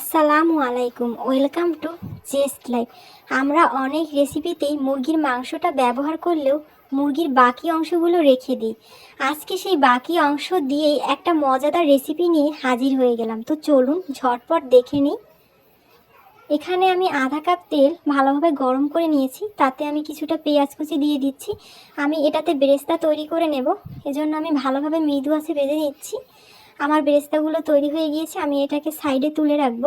আসসালামু আলাইকুম। Welcome to জেস্ট life আমরা অনেক রেসিপিতেই মুরগির মাংসটা ব্যবহার করলেও মুরগির বাকি অংশগুলো রেখে দিই। আজকে সেই বাকি অংশ দিয়েই একটা মজাদার রেসিপি নিয়ে হাজির হয়ে গেলাম। তো চলুন ঝটপট দেখে নিই। এখানে আমি আধা কাপ তেল ভালোভাবে গরম করে নিয়েছি। তাতে আমি কিছুটা পেঁয়াজ কুচি দিয়ে দিচ্ছি। আমি এটাতে বেরেস্তা তৈরি করে নেব। এজন্য আমি ভালোভাবে মৃদু আছে বেঁধে নিচ্ছি। আমার বেরেস্তাগুলো তৈরি হয়ে গিয়েছে, আমি এটাকে সাইডে তুলে রাখব।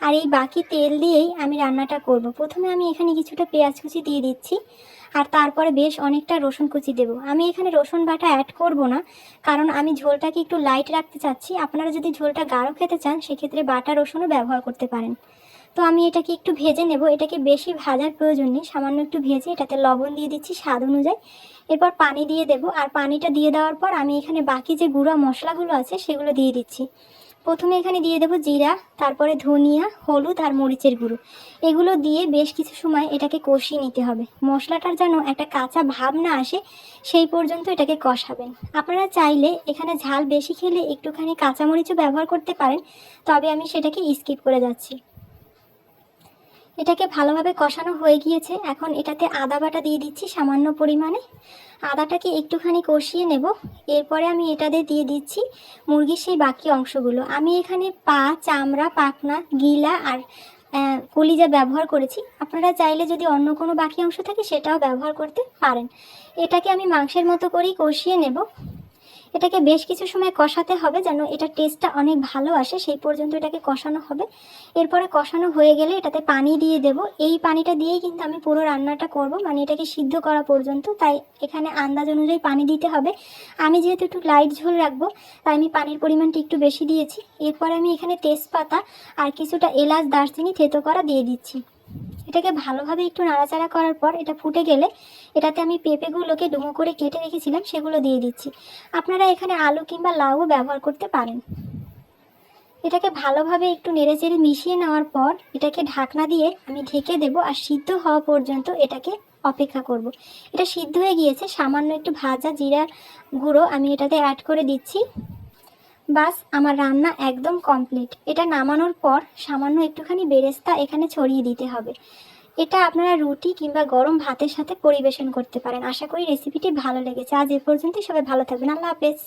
আর এই বাকি তেল দিয়েই আমি রান্নাটা করব। প্রথমে আমি এখানে কিছুটা পেঁয়াজ কুচি দিয়ে দিচ্ছি, আর তারপরে বেশ অনেকটা রসুন কুচি দেব। আমি এখানে রসুন বাটা অ্যাড করব না, কারণ আমি ঝোলটাকে একটু লাইট রাখতে চাচ্ছি। আপনারা যদি ঝোলটা গাঢ় খেতে চান, সেক্ষেত্রে বাটা রসুনও ব্যবহার করতে পারেন। তো আমি এটাকে একটু ভেজে নেব। এটাকে বেশি ভাজার প্রয়োজন নেই। সামান্য একটু ভেজে এটাতে লবণ দিয়ে দিচ্ছি স্বাদ অনুযায়ী। এরপর পানি দিয়ে দেব আর পানিটা দিয়ে দেওয়ার পর আমি এখানে বাকি যে গুঁড়া মশলাগুলো আছে সেগুলো দিয়ে দিচ্ছি। প্রথমে এখানে দিয়ে দেবো জিরা, তারপরে ধনিয়া, হলুদ আর মরিচের গুঁড়ো। এগুলো দিয়ে বেশ কিছু সময় এটাকে কষিয়ে নিতে হবে। মশলাটার যেন একটা কাঁচা ভাব না আসে, সেই পর্যন্ত এটাকে কষাবেন। আপনারা চাইলে এখানে ঝাল বেশি খেলে একটুখানি কাঁচামরিচও ব্যবহার করতে পারেন, তবে আমি সেটাকে স্কিপ করে যাচ্ছি। এটাকে ভালোভাবে কষানো হয়ে গিয়েছে। এখন এটাতে আদা বাটা দিয়ে দিচ্ছি সামান্য পরিমাণে। আদাটাকে একটুখানি কষিয়ে নেব। এরপরে আমি এটাতে দিয়ে দিচ্ছি মুরগির সেই বাকি অংশগুলো। আমি এখানে পা, চামড়া, পাখনা, গিলা আর কলিজা ব্যবহার করেছি। আপনারা চাইলে যদি অন্য কোনো বাকি অংশ থাকে সেটাও ব্যবহার করতে পারেন। এটাকে আমি মাংসের মতো করেই কষিয়ে নেব। এটাকে বেশ কিছু সময় কষাতে হবে যেন এটার টেস্টটা অনেক ভালো আসে, সেই পর্যন্ত এটাকে কষানো হবে। এরপরে কষানো হয়ে গেলে এটাতে পানি দিয়ে দেব। এই পানিটা দিয়েই কিন্তু আমি পুরো রান্নাটা করব মানে এটাকে সিদ্ধ করা পর্যন্ত। তাই এখানে আন্দাজ অনুযায়ী পানি দিতে হবে। আমি যেহেতু একটু লাইট ঝোল রাখব, তাই আমি পানির পরিমাণটা একটু বেশি দিয়েছি। এরপরে আমি এখানে তেজপাতা আর কিছুটা এলাচ, দারচিনি, থেতো করা দিয়ে দিচ্ছি। এটাকে ভালোভাবে একটু নাড়াচাড়া করার পর এটা ফুটে গেলে এটাতে আমি পেঁপেগুলোকে ডুমো করে কেটে রেখেছিলাম, সেগুলো দিয়ে দিচ্ছি। আপনারা এখানে আলু কিংবা লাউও ব্যবহার করতে পারেন। এটাকে ভালোভাবে একটু নেড়েচেড়ে মিশিয়ে নেওয়ার পর এটাকে ঢাকনা দিয়ে আমি ঢেকে দেব আর সিদ্ধ হওয়া পর্যন্ত এটাকে অপেক্ষা করব। এটা সিদ্ধ হয়ে গিয়েছে, সামান্য একটু ভাজা জিরার গুঁড়ো আমি এটাতে অ্যাড করে দিচ্ছি। বাস, আমার রান্না একদম কমপ্লিট এটা নামানোর পর সামান্য একটুখানি বেরেস্তা এখানে ছড়িয়ে দিতে হবে। এটা আপনারা রুটি কিংবা গরম ভাতের সাথে পরিবেশন করতে পারেন। আশা করি রেসিপিটি ভালো লেগেছে। আজ এ পর্যন্তই। সবাই ভালো থাকবেন। আল্লাহ হাফেজ।